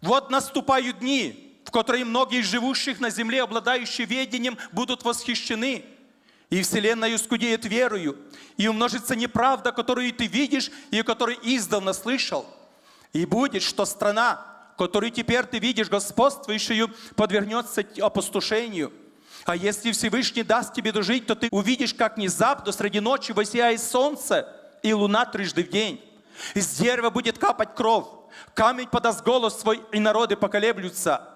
Вот наступают дни, в которые многие из живущих на земле, обладающие ведением, будут восхищены. И вселенная искудеет верою, и умножится неправда, которую ты видишь и которую издавна слышал. И будет, что страна, которую теперь ты видишь господствующую, подвергнется опустошению. А если Всевышний даст тебе дожить, то ты увидишь, как внезапно среди ночи воссияет солнце и луна трижды в день. Из дерева будет капать кровь, камень подаст голос свой, и народы поколеблются.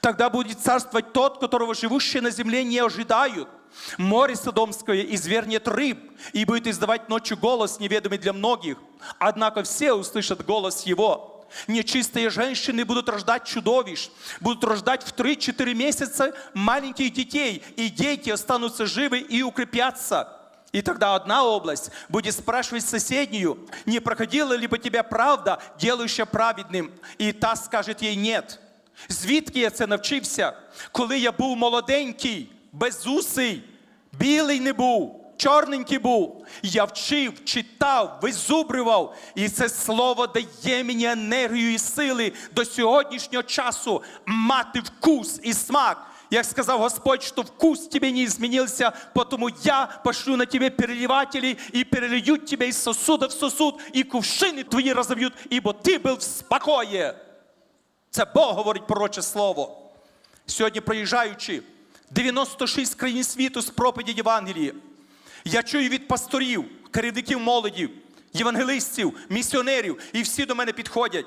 Тогда будет царствовать тот, которого живущие на земле не ожидают. Море Содомское извернет рыб и будет издавать ночью голос, неведомый для многих. Однако все услышат голос его. Нечистые женщины будут рождать чудовищ, будут рождать в 3-4 месяца маленьких детей, и дети останутся живы и укрепятся. И тогда одна область будет спрашивать соседнюю, не проходила ли по тебя правда, делающая праведним, і та скаже їй нет. Звідки я це навчився? Коли я був молоденький, безусий, білий не був, чорненький був. Я вчив, читав, визубрював. І це слово дає мені енергію і сили до сьогоднішнього часу мати вкус і смак. Як сказав Господь, что вкус тебе не изменился, потому я пошлю на тебе переливателей и перельют тебя из сосуда в сосуд, и кувшини твої розов'ють, ібо ти був в спокої. Це Бог говорить пророче слово. Сьогодні проїжджаючи 96 країн світу з проповіді Євангелії, я чую від пасторів, керівників молоді, євангелистів, місіонерів, і всі до мене підходять.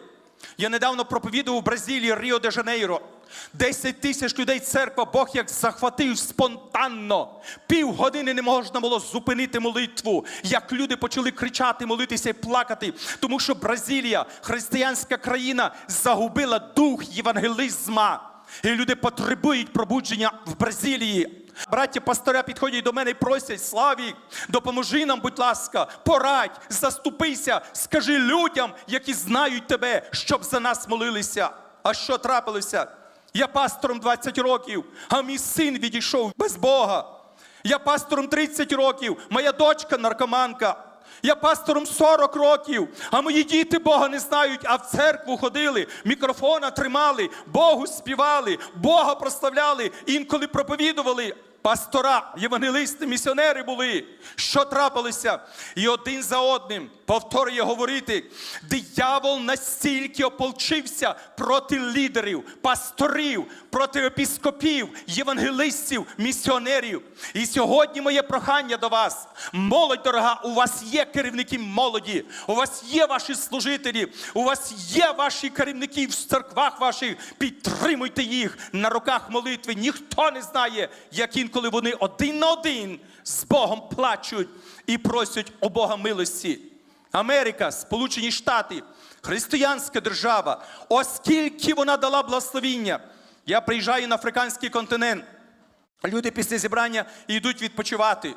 Я недавно проповідував в Бразилії Ріо де Жанейро. 10 тисяч людей церква, Бог як захватив спонтанно. Півгодини не можна було зупинити молитву. Як люди почали кричати, молитися і плакати, тому що Бразилія, християнська країна, загубила дух євангелізма. І люди потребують пробудження в Бразилії. Браття пастора підходять до мене і просять, славі, допоможи нам, будь ласка, порадь, заступися, скажи людям, які знають тебе, щоб за нас молилися. А що трапилося? Я пастором 20 років, а мій син відійшов без Бога. Я пастором 30 років, моя дочка наркоманка. Я пастором 40 років, а мої діти Бога не знають, а в церкву ходили, мікрофона тримали, Богу співали, Бога прославляли, інколи проповідували. Пастора, євангелисти, місіонери були. Що трапилося? І один за одним повторює говорити: диявол настільки ополчився проти лідерів, пасторів, проти епіскопів, євангелистів, місіонерів. І сьогодні моє прохання до вас, молодь дорога, у вас є керівники молоді, у вас є ваші служителі, у вас є ваші керівники в церквах ваших. Підтримуйте їх на руках молитви. Ніхто не знає, як інколи вони один на один з Богом плачуть і просять у Бога милості. Америка, Сполучені Штати, християнська держава, оскільки вона дала благословіння. Я приїжджаю на африканський континент. Люди після зібрання йдуть відпочивати.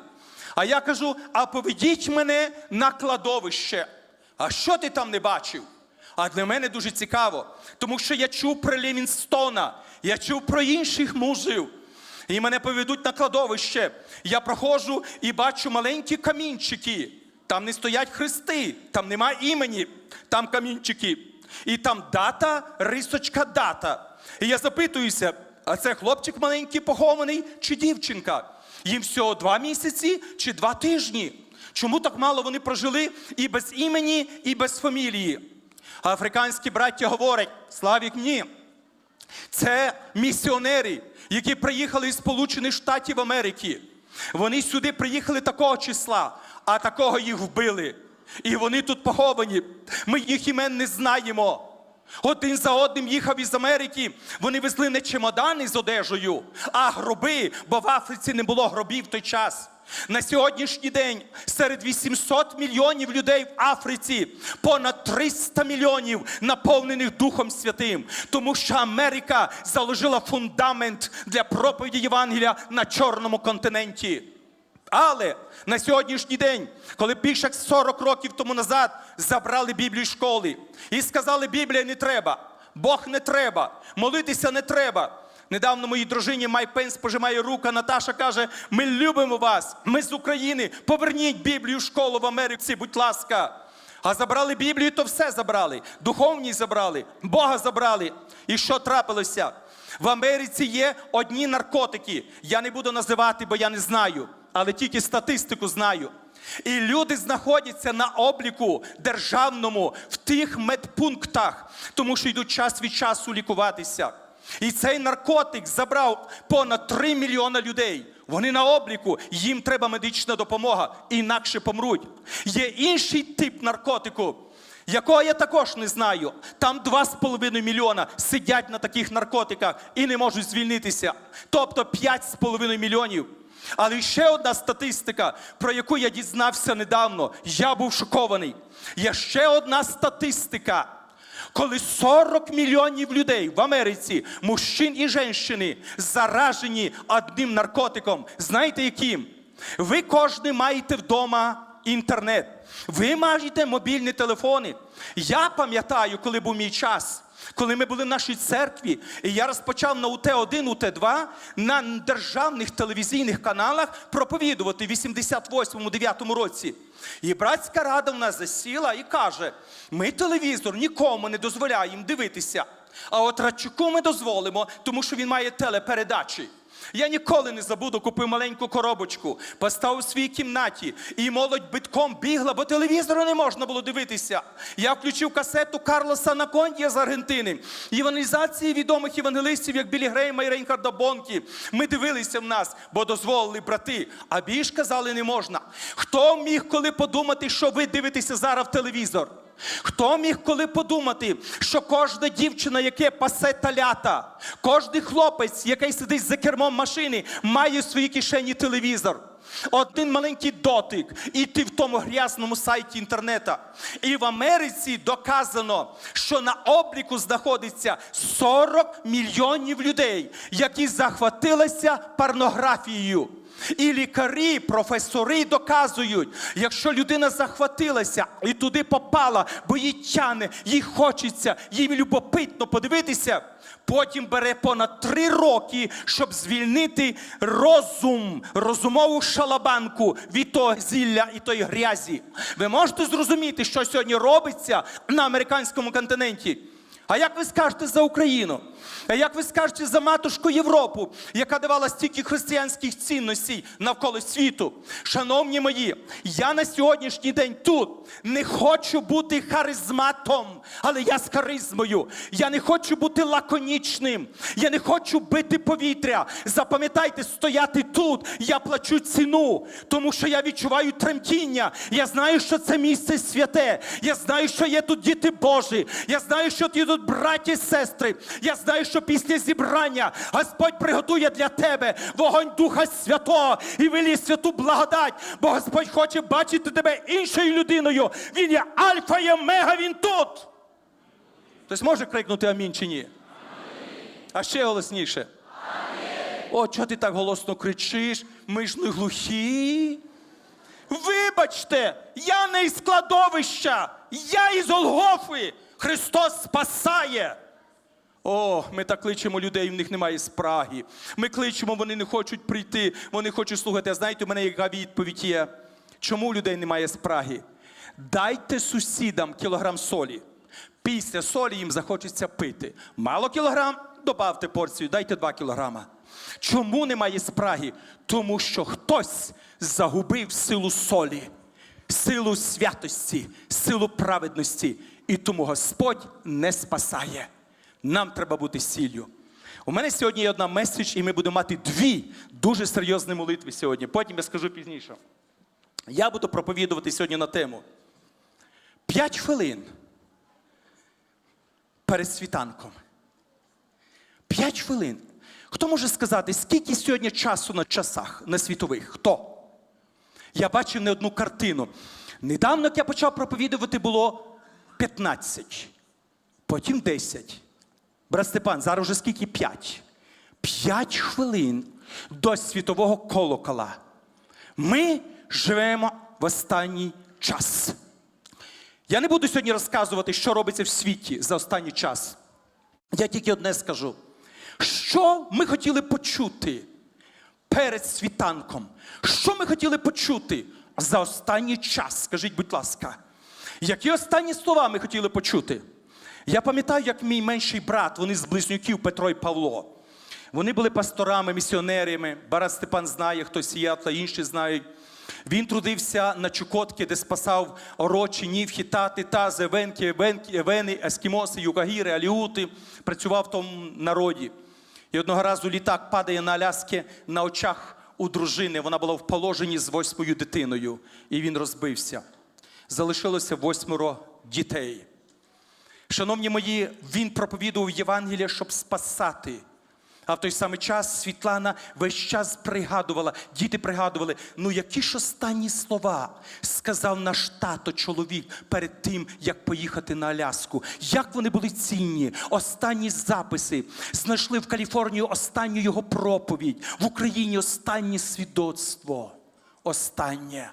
А я кажу: а поведіть мене на кладовище. А що ти там не бачив? А для мене дуже цікаво, тому що я чув про Левінстона, я чув про інших мужів. І мене поведуть на кладовище. Я проходжу і бачу маленькі камінчики. Там не стоять хрести, там нема імені, там камінчики. І там дата, рисочка дата. І я запитуюся, а це хлопчик маленький похований чи дівчинка? Їм всього два місяці чи два тижні. Чому так мало вони прожили і без імені, і без фамілії? А африканські браття говорять: Славік, ні. Це місіонери, які приїхали із Сполучених Штатів Америки. Вони сюди приїхали такого числа, а такого їх вбили. І вони тут поховані. Ми їх імен не знаємо. Один за одним їхав із Америки. Вони везли не чемодани з одежею, а гроби, бо в Африці не було гробів в той час. На сьогоднішній день серед 800 мільйонів людей в Африці понад 300 мільйонів наповнених Духом Святим, тому що Америка заложила фундамент для проповіді Євангелія на чорному континенті. Але на сьогоднішній день, коли більше як 40 років тому назад забрали Біблію з школи і сказали, Біблія не треба, Бог не треба, молитися не треба. Недавно моїй дружині Май Пенс пожимає руку, Наташа каже: ми любимо вас, ми з України, поверніть Біблію в школу в Америці, будь ласка. А забрали Біблію, то все забрали. Духовність забрали, Бога забрали. І що трапилося? В Америці є одні наркотики. Я не буду називати, бо я не знаю, але тільки статистику знаю. І люди знаходяться на обліку державному в тих медпунктах, тому що йдуть час від часу лікуватися. І цей наркотик забрав понад 3 мільйона людей. Вони на обліку, їм треба медична допомога, інакше помруть. Є інший тип наркотику, якого я також не знаю. Там 2,5 мільйона сидять на таких наркотиках і не можуть звільнитися. Тобто 5,5 мільйонів. Але ще одна статистика, про яку я дізнався недавно. Я був шокований. Є ще одна статистика. Коли 40 мільйонів людей в Америці, мужчин і жінки, заражені одним наркотиком, знаєте яким? Ви кожен маєте вдома інтернет. Ви маєте мобільні телефони. Я пам'ятаю, коли був мій час. Коли ми були в нашій церкві, і я розпочав на УТ-1, УТ-2 на державних телевізійних каналах проповідувати в 88-9 році. І братська рада в нас засіла і каже: ми телевізор нікому не дозволяємо дивитися. А от Радчуку ми дозволимо, тому що він має телепередачі. Я ніколи не забуду, купив маленьку коробочку, поставив у своїй кімнаті, і молодь битком бігла, бо телевізору не можна було дивитися. Я включив касету Карлоса Накондія з Аргентини, євангелізації відомих євангелистів, як Білі Грейма і Рейнхарда Бонкі. Ми дивилися в нас, бо дозволили брати. А більш казали не можна. Хто міг коли подумати, що ви дивитеся зараз в телевізор? Хто міг коли подумати, що кожна дівчина, яке пасе талята, кожний хлопець, який сидить за кермом машини, має в своїй кишені телевізор. Один маленький дотик, і ти в тому грязному сайті інтернета. І в Америці доказано, що на обліку знаходиться 40 мільйонів людей, які захватилися порнографією. І лікарі, професори доказують, якщо людина захватилася і туди попала, бо їй тяне, їй хочеться, їй любопитно подивитися, потім бере понад три роки, щоб звільнити розум, розумову шалабанку від того зілля і тої грязі. Ви можете зрозуміти, що сьогодні робиться на американському континенті? А як ви скажете за Україну? А як ви скажете за матушку Європу, яка давала стільки християнських цінностей навколо світу? Шановні мої, я на сьогоднішній день тут не хочу бути харизматом, але я з харизмою. Я не хочу бути лаконічним. Я не хочу бити повітря. Запам'ятайте, стояти тут. Я плачу ціну, тому що я відчуваю тремтіння. Я знаю, що це місце святе. Я знаю, що є тут діти Божі. Я знаю, що є тут браті і сестри. Я знаю, що після зібрання Господь приготує для тебе вогонь Духа Святого і виліє святу благодать, бо Господь хоче бачити тебе іншою людиною. Він є Альфа і Омега, він тут. Хтось може крикнути амінь чи ні? А ще голосніше. О, чого ти так голосно кричиш? Ми ж не глухі. Вибачте, я не із складовища, я із Голгофи. Христос спасає. О, ми так кличемо людей, в них немає спраги. Ми кличемо, вони не хочуть прийти, вони хочуть слухати. А знаєте, у мене яка відповідь є? Чому у людей немає спраги? Дайте сусідам кілограм солі. Після солі їм захочеться пити. Мало кілограм, добавте порцію, дайте два кілограма. Чому немає спраги? Тому що хтось загубив силу солі, силу святості, силу праведності. І тому Господь не спасає. Нам треба бути сіллю. У мене сьогодні є одна меседж, і ми будемо мати дві дуже серйозні молитви сьогодні. Потім я скажу пізніше. Я буду проповідувати сьогодні на тему. П'ять хвилин перед світанком. П'ять хвилин. Хто може сказати, скільки сьогодні часу на часах на світових? Хто? Я бачив не одну картину. Недавно, як я почав проповідувати, було 15, потім 10. Брат Степан, зараз вже скільки 5? 5 хвилин до світового колокола. Ми живемо в останній час. Я не буду сьогодні розказувати, що робиться в світі за останній час. Я тільки одне скажу. Що ми хотіли почути перед світанком? Що ми хотіли почути за останній час? Скажіть, будь ласка. Які останні слова ми хотіли почути? Я пам'ятаю, як мій менший брат, вони з близнюків Петро і Павло. Вони були пасторами, місіонерами. Барат Степан знає, хто Сіятла, інші знають. Він трудився на Чукотки, де спасав орочі, нівхи, тати, тази, евенки, евенки, евени, ескімоси, югагіри, аліути. Працював в тому народі. І одного разу літак падає на Аляски на очах у дружини. Вона була в положенні з восьмою дитиною, і він розбився. Залишилося восьмеро дітей. Шановні мої, він проповідував Євангелія, щоб спасати. А в той самий час Світлана весь час пригадувала, діти пригадували, ну які ж останні слова сказав наш тато чоловік перед тим, як поїхати на Аляску. Як вони були цінні, останні записи. Знайшли в Каліфорнію останню його проповідь, в Україні останнє свідоцтво. Останнє.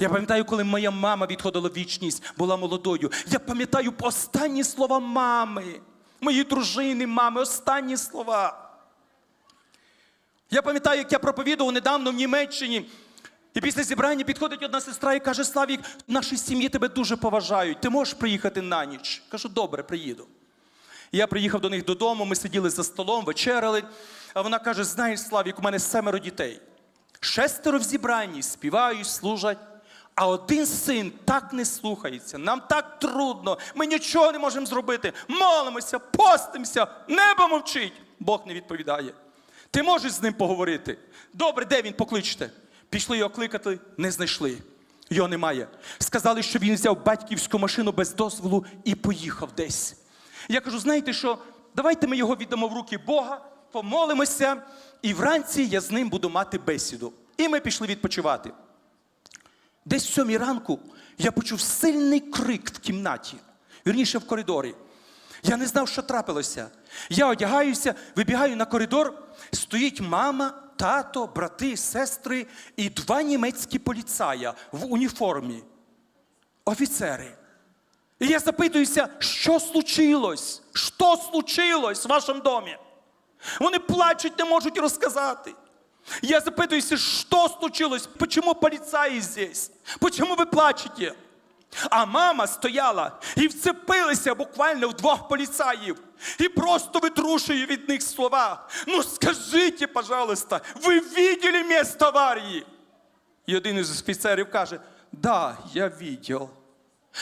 Я пам'ятаю, коли моя мама відходила в вічність, була молодою. Я пам'ятаю останні слова мами, моєї дружини, мами, останні слова. Я пам'ятаю, як я проповідував недавно в Німеччині. І після зібрання підходить одна сестра і каже: Славік, в нашій сім'ї тебе дуже поважають. Ти можеш приїхати на ніч? Кажу, добре, приїду. Я приїхав до них додому, ми сиділи за столом, вечеряли. А вона каже: знаєш, Славік, у мене семеро дітей. Шестеро в зібранні співають, служать. А один син так не слухається, нам так трудно, ми нічого не можемо зробити. Молимося, постимося, небо мовчить. Бог не відповідає. Ти можеш з ним поговорити? Добре, де він покличте? Пішли його кликати, не знайшли. Його немає. Сказали, що він взяв батьківську машину без дозволу і поїхав десь. Я кажу: знаєте що? Давайте ми його віддамо в руки Бога, помолимося, і вранці я з ним буду мати бесіду. І ми пішли відпочивати. Десь в сьомій ранку я почув сильний крик в кімнаті, вірніше в коридорі. Я не знав, що трапилося. Я одягаюся, вибігаю на коридор, стоїть мама, тато, брати, сестри і два німецькі поліцая в уніформі. Офіцери. І я запитуюся, що случилось? Що случилось в вашому домі? Вони плачуть, не можуть розказати. Я запитуюся, что случилось? Почему полицаи здесь? Почему ви плачете? А мама стояла і вцепилася буквально в двох поліцаїв і просто витрушує від них слова. Ну скажіть, пожалуйста, ви видели место аварії? І один із офіцерів каже: Да, я видел.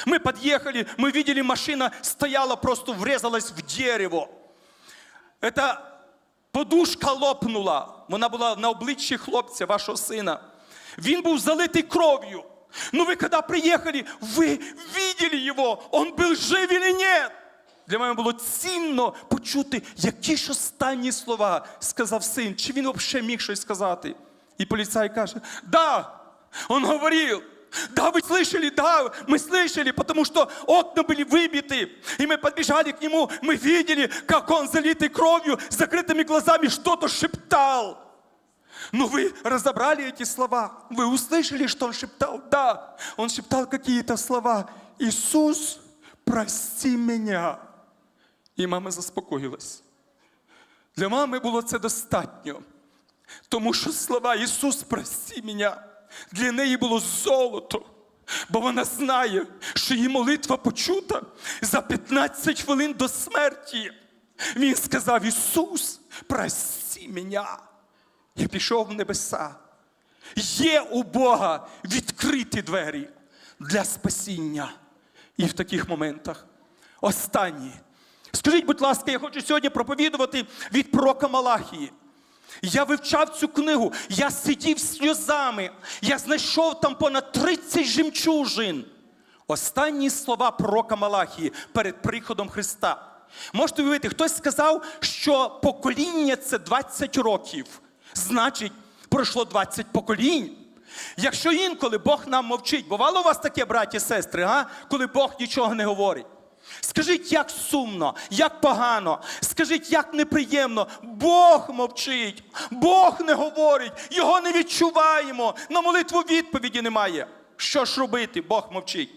Мы подъехали, мы видели, машина стояла, просто врезалась в дерево. Это подушка лопнула. Вона була на обличчі хлопця, вашого сина. Він був залитий кров'ю. Ну ви коли приїхали, ви видели його, он був жив или нет? Для мене було цінно почути, які ж останні слова сказав син. Чи він взагалі міг щось сказати? І поліцай каже: Да, он говорив. Да, вы слышали, да, мы слышали, потому что окна были выбиты. И мы подбежали к нему, мы видели, как он, залитый кровью, с закрытыми глазами, что-то шептал. Но вы разобрали эти слова. Вы услышали, что он шептал? Да, он шептал какие-то слова. Иисус, прости меня. І мама заспокоїлась. Для мами було це достатньо. Тому що слова Ісус, прости мене, для неї було золото. Бо вона знає, що її молитва почута за 15 хвилин до смерті. Він сказав: Ісус, прости мене. Я пішов в небеса. Є у Бога відкриті двері для спасіння. І в таких моментах останні. Скажіть, будь ласка, я хочу сьогодні проповідувати від пророка Малахії. Я вивчав цю книгу, я сидів сльозами, я знайшов там понад 30 жемчужин. Останні слова пророка Малахії перед приходом Христа. Можете уявити, хтось сказав, що покоління це 20 років. Значить, пройшло 20 поколінь. Якщо інколи Бог нам мовчить, бувало у вас таке, браті сестри, а? коли Бог нічого не говорить. Скажіть, як сумно, як погано, скажіть, як неприємно. Бог мовчить, Бог не говорить, його не відчуваємо. На молитву відповіді немає. Що ж робити? Бог мовчить.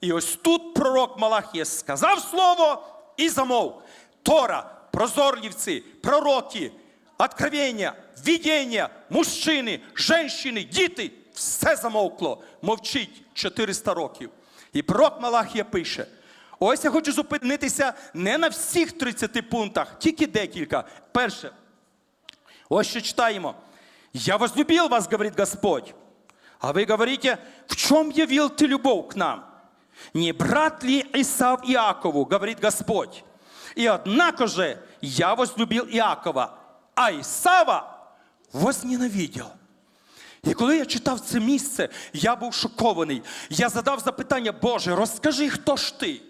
І ось тут пророк Малахія сказав слово і замов. Тора, прозорливці, пророки, откровення, видіння, мужчини, женщини, діти все замовкло. Мовчить 400 років. І пророк Малахія пише: ось я хочу зупинитися не на всіх 30 пунктах, тільки декілька. Перше, ось що читаємо. Я возлюбил вас, говорит Господь. А вы говорите, в чем явил ты любовь к нам? Не брат ли Исав Иакову, говорит Господь. И однако же я возлюбил Иакова, а Исава возненавидел. І коли я читав це місце, я був шокований. Я задав запитання, Боже, розкажи, хто ж ти?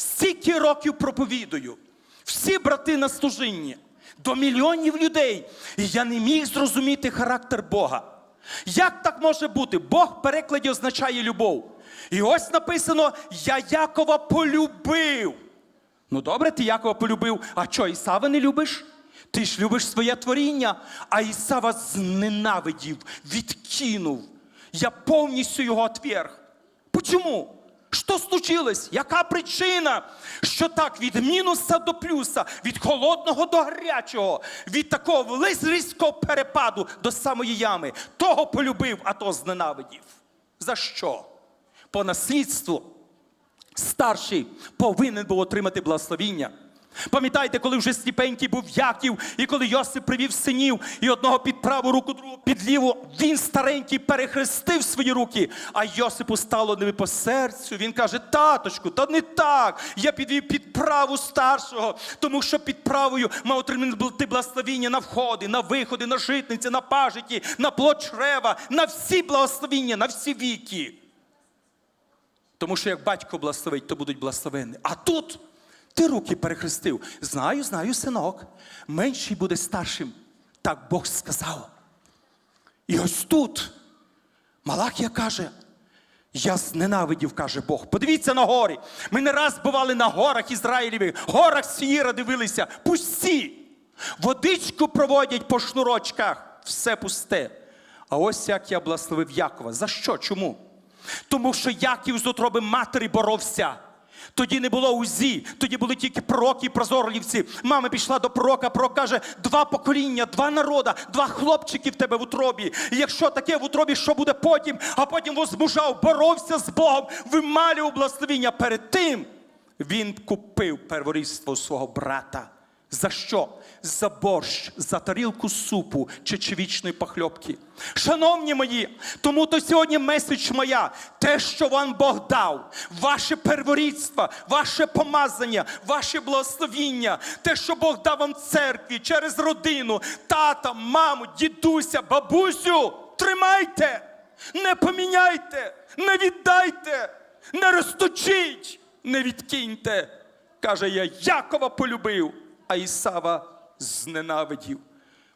Стільки років проповідую, всі брати на служінні, до мільйонів людей. І я не міг зрозуміти характер Бога. Як так може бути? Бог в перекладі означає любов. І ось написано: Я Якова полюбив. Ну добре, ти Якова полюбив, а що, Ісава не любиш? Ти ж любиш своє творіння, а Ісава зненавидів, відкинув. Я повністю його отверг. Почому? Що случилось? Яка причина? Що так від мінуса до плюса, від холодного до гарячого, від такого різкого перепаду до самої ями. Того полюбив, а то зненавидів. За що? По наслідству старший повинен був отримати благословіння. Пам'ятаєте, коли вже сліпенький був Яків, і коли Йосип привів синів, і одного під праву руку, другого під ліву, він старенький перехрестив свої руки, а Йосипу стало не по серцю. Він каже: таточку, та не так. Я підвів під праву старшого, тому що під правою мав отримати благословіння на входи, на виходи, на житниці, на пажиті, на плод чрева, на всі благословіння, на всі віки. Тому що як батько благословить, то будуть благословені. А тут ти руки перехрестив. Знаю, знаю, синок. Менший буде старшим. Так Бог сказав. І ось тут Малахія каже. Я зненавидів, каже Бог. Подивіться на гори. Ми не раз бували на горах Ізраїлівих, горах Сієра дивилися. Пусті. Водичку проводять по шнурочках. Все пусте. А ось як я благословив Якова. За що? Чому? Тому що Яків з утроби матері боровся. Тоді не було УЗІ, тоді були тільки пророки і прозорлівці. Мама пішла до пророка, пророк каже: два покоління, два народа, два хлопчики в тебе в утробі. І якщо таке в утробі, що буде потім? А потім возмужав, боровся з Богом, вималював благословіння. Перед тим він купив перворідство свого брата. За що? За борщ, за тарілку супу чи чевічної похльопки. Шановні мої, тому то сьогодні меседж моя, те, що вам Бог дав, ваше перворідство, ваше помазання, ваше благословіння, те, що Бог дав вам церкві через родину, тата, маму, дідуся, бабусю, тримайте, не поміняйте, не віддайте, не розточіть, не відкиньте. Каже, я Якова полюбив а Ісава зненавидів.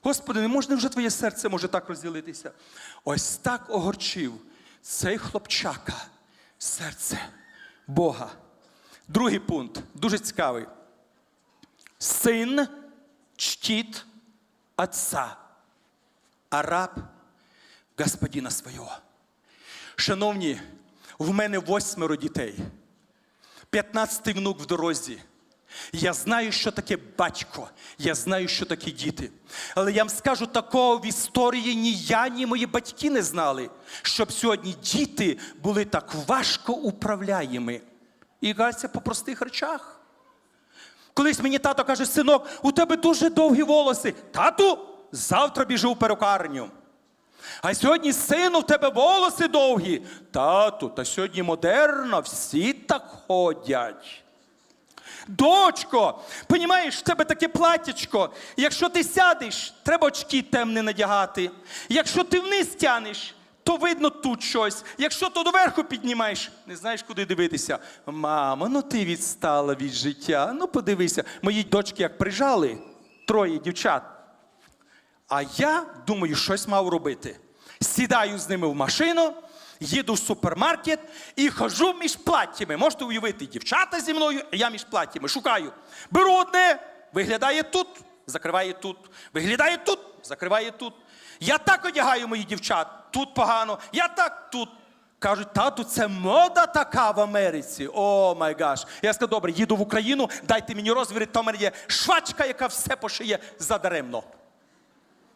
Господи, не можна вже твоє серце може так розділитися. Ось так огорчив цей хлопчака серце Бога. Другий пункт, дуже цікавий. Син чтит отца, а раб господина свого. Шановні, в мене восьмеро дітей, п'ятнадцятий внук в дорозі. Я знаю, що таке батько, я знаю, що таке діти. Але я вам скажу, такого в історії ні я, ні мої батьки не знали, щоб сьогодні діти були так важко управляємі. І кажеться по простих речах. Колись мені тато каже, синок, у тебе дуже довгі волоси. Тату, завтра біжу в перукарню. А сьогодні сину, в тебе волоси довгі. Тату, та сьогодні модерно, всі так ходять. Дочко, понімаєш, в тебе таке платячко. Якщо ти сядеш, треба очки темні надягати. Якщо ти вниз тянеш, то видно тут щось. Якщо то доверху піднімаєш, не знаєш, куди дивитися. Мамо, ну ти відстала від життя. Ну подивися, мої дочки як прижали, троє дівчат. А я думаю, щось мав робити. Сідаю з ними в машину, їду в супермаркет і хожу між платтями. Можете уявити, дівчата зі мною, а я між платтями. Шукаю. Беру одне, виглядає тут, закриває тут. Виглядає тут, закриває тут. Я так одягаю моїх дівчат, тут погано, я так тут. Кажуть, тату, це мода така в Америці. О май гаш. Я сказав, добре, їду в Україну, дайте мені розміри, то в мене є швачка, яка все пошиє задаремно.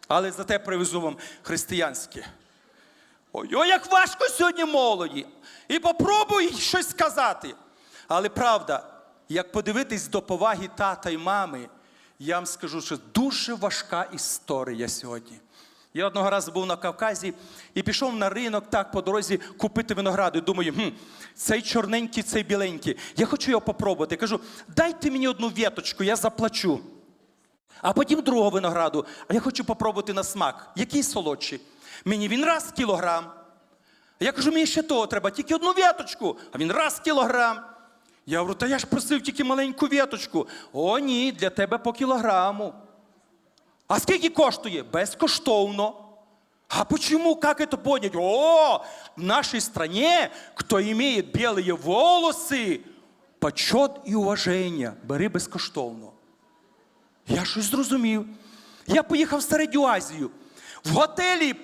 Але зате привезу вам християнське. Ой, ой, як важко сьогодні молоді. І попробуй щось сказати. Але правда, як подивитись до поваги тата і мами, я вам скажу, що дуже важка історія сьогодні. Я одного разу був на Кавказі і пішов на ринок так по дорозі купити винограду. Думаю, хм, цей чорненький, цей біленький. Я хочу його попробувати. Я кажу, дайте мені одну віточку, я заплачу. А потім другого винограду. А я хочу попробувати на смак. Який солодший? Мені він раз кілограм. Я кажу, мені ще того треба, тільки одну віточку. А він раз кілограм. Я говорю, та я ж просив тільки маленьку віточку. О, ні, для тебе по кілограму. А скільки коштує? Безкоштовно. А почему, как это понять? О, в нашей стране, кто имеет белые волосы, почет і уваження. Бери безкоштовно. Я щось зрозумів. Я поїхав в Середню Азію. В готелі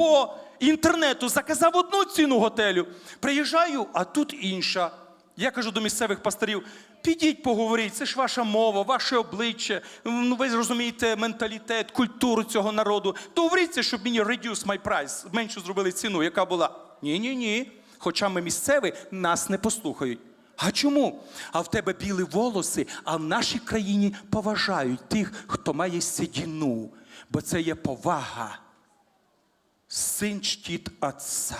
по інтернету заказав одну ціну готелю. Приїжджаю, а тут інша. Я кажу до місцевих пасторів: підіть поговоріть, це ж ваша мова, ваше обличчя. Ну, ви зрозумієте менталітет, культуру цього народу. Договоріться, щоб мені reduce my price, меншу зробили ціну, яка була. Ні, ні. Хоча ми місцеві, нас не послухають. А чому? А в тебе білі волоси, а в нашій країні поважають тих, хто має сідіну, бо це є повага. Син чтить отца,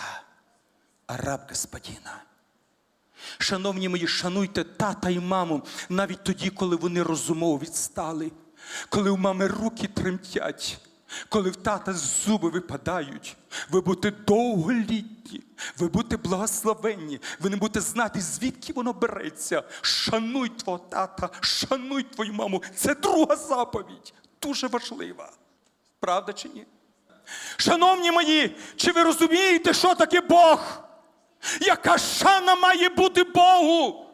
а раб господина. Шановні мої, шануйте тата і маму навіть тоді, коли вони розумово відстали, коли у мами руки тремтять, коли в тата зуби випадають. Ви будете довголітні, ви будете благословенні, ви не будете знати, звідки воно береться. Шануй твого тата, шануй твою маму. Це друга заповідь, дуже важлива. Правда чи ні? Шановні мої, чи ви розумієте, що таке Бог? Яка шана має бути Богу?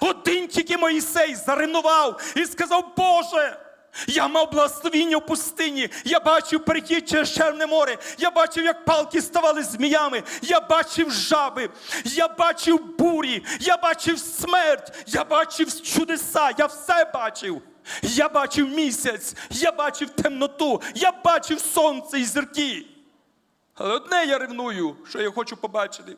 Один тільки Моїсей заренував і сказав, Боже, я мав благословіння в пустині, я бачив перехід через Черне море, я бачив, як палки ставали зміями, я бачив жаби, я бачив бурі, я бачив смерть, я бачив чудеса, я все бачив. Я бачив місяць, я бачив темноту, я бачив сонце і зірки. Але одне я ревную, що я хочу побачити.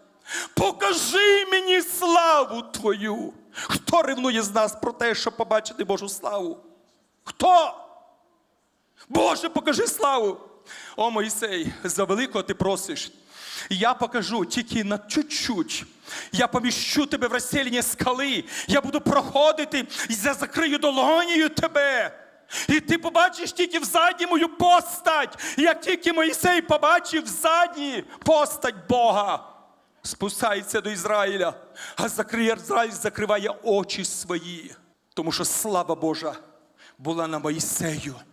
Покажи мені славу Твою. Хто ревнує з нас про те, щоб побачити Божу славу? Хто? Боже, покажи славу. О, Моїсей, за великого ти просиш. Я покажу тільки на чуть-чуть. Я поміщу тебе в розселення скали. Я буду проходити і я закрию долонію тебе. І ти побачиш тільки взаді мою постать. Як тільки Моїсей побачив взаді постать Бога, спускається до Ізраїля, а закриє Ізраїль закриває очі свої. Тому що слава Божа була на Моїсею.